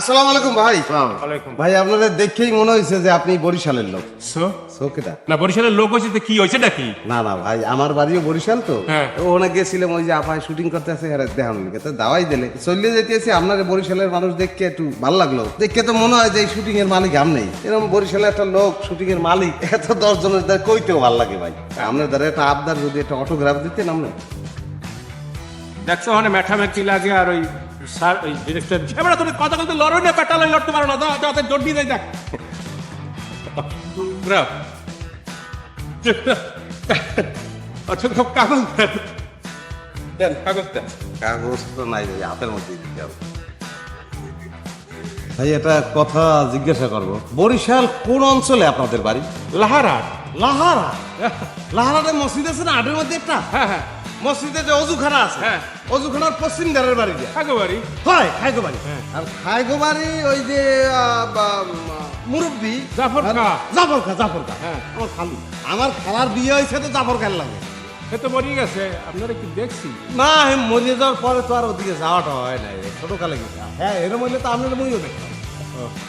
আসসালামু আলাইকুম ভাই। ওয়ালাইকুম। ভাই আপনাদের দেখেই মনে হয়েছে যে আপনি বরিশালের লোক। সো সোকেটা না বরিশালের লোক হয়েছে তো কি হয়েছে নাকি? না না ভাই আমার বাড়িও বরিশাল তো। হ্যাঁ। ওখানে গেছিলাম ওই যে আপায় শুটিং করতে আছে আর দেখান তো দাওয়াই দিলে। চললে যেতেছি আপনার বরিশালের মানুষ দেখে একটু ভালো লাগল। দেখে তো মনে হয় যে শুটিং এর মালিক আম নেই। এরকম বরিশালের একটা লোক শুটিং এর মালিক এত দশ জনের দ্বারা কইতেও ভালো লাগে ভাই। আপনার দ্বারা একটা আবদার যদি একটা অটোগ্রাফ দিতেন আপনি। দেখছ ওখানে ম্যাঠামেকি লাগে আর ওই স্যার ওই ডিরেক্টর এবার তুমি কথা বলতে লড়ো না পেটালে লড়তে পারো না দাও হাতে জোর দিয়ে দেখ। আচ্ছা তো কাগজ দেন। দেন কাগজ দেন। কাগজ তো নাই হাতের মধ্যে দিতে হবে। ভাই একটা কথা জিজ্ঞাসা করব। বরিশাল কোন অঞ্চলে আপনাদের বাড়ি? লাহারার। লাহারা লাহারাতে মসজিদ আছে না আটের মধ্যে একটা? হ্যাঁ হ্যাঁ। মসজিদে যে অজুখানা আছে হ্যাঁ। অজুখানার পশ্চিম ধারের বাড়ি দিয়া। একেবারে হয় খাইগো বাড়ি হ্যাঁ। আর খাইগো বাড়ি ওই যে মুরব্বি জাফর খা। জাফর খা জাফর খা হ্যাঁ। আমার খালু। আমার খালার বিয়ে হয়েছে তো জাফর খাল লাগে। সে তো মরিয়ে গেছে। আপনারা কি দেখছি? না হে মরিয়ে যাওয়ার পরে তো আর ওদিকে যাওয়াটা হয় নাই ছোট কালে গেছে। হ্যাঁ এরম হইলে তো আপনার মরিও দেখতাম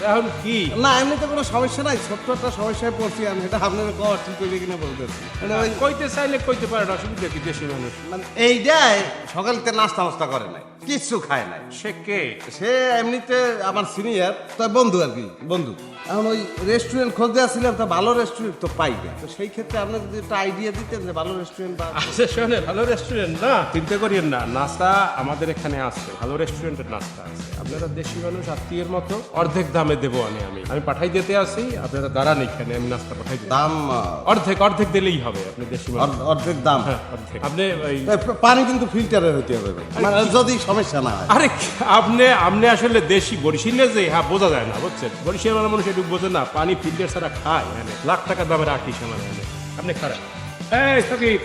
এখন কি? না এমনিতে কোনো সমস্যা নাই ছোট্ট একটা সমস্যায় পড়ছি আমি এটা আপনার কর ঠিক হইলে কিনা বলতেছি। মানে ওই কইতে চাইলে কইতে পারে না অসুবিধা কি দেশি মানুষ? মানে এইটাই সকালতে নাস্তা মাস্তা করে নাই কিচ্ছু খায় নাই। সে কে? সে এমনিতে আমার সিনিয়র তো বন্ধু আর কি বন্ধু। এখন ওই রেস্টুরেন্ট খুঁজতে আসছিলাম তো ভালো রেস্টুরেন্ট তো পাই না। তো সেই ক্ষেত্রে আপনার যদি একটা আইডিয়া দিতেন যে ভালো রেস্টুরেন্ট বা আচ্ছা শোনে ভালো রেস্টুরেন্ট না চিন্তা করিয়েন না। নাস্তা আমাদের এখানে আছে ভালো রেস্টুরেন্টের নাস্তা আছে। আপনারা দেশি মানুষ আত্মীয়ের মতো অর্ধেক দামে দেবো আমি আমি। আমি পাঠাই দিতে আসি আপনারা দাঁড়ান এখানে আমি নাস্তা পাঠাই দিই। দাম অর্ধেক অর্ধেক দিলেই হবে আপনি দেশি অর্ধেক দাম। হ্যাঁ অর্ধেক। আপনি পানি কিন্তু ফিল্টারের হইতে হবে মানে যদি সমস্যা না হয়। আরে আপনি আপনি আসলে দেশি বরিশালে যে হ্যাঁ বোঝা যায় না বুঝছেন? বরিশালের মানুষ একটু বোঝে না পানি ফিল্টার ছাড়া খায় এখানে লাখ টাকা দামের আমার এখানে আপনি খারাপ। এই সকিব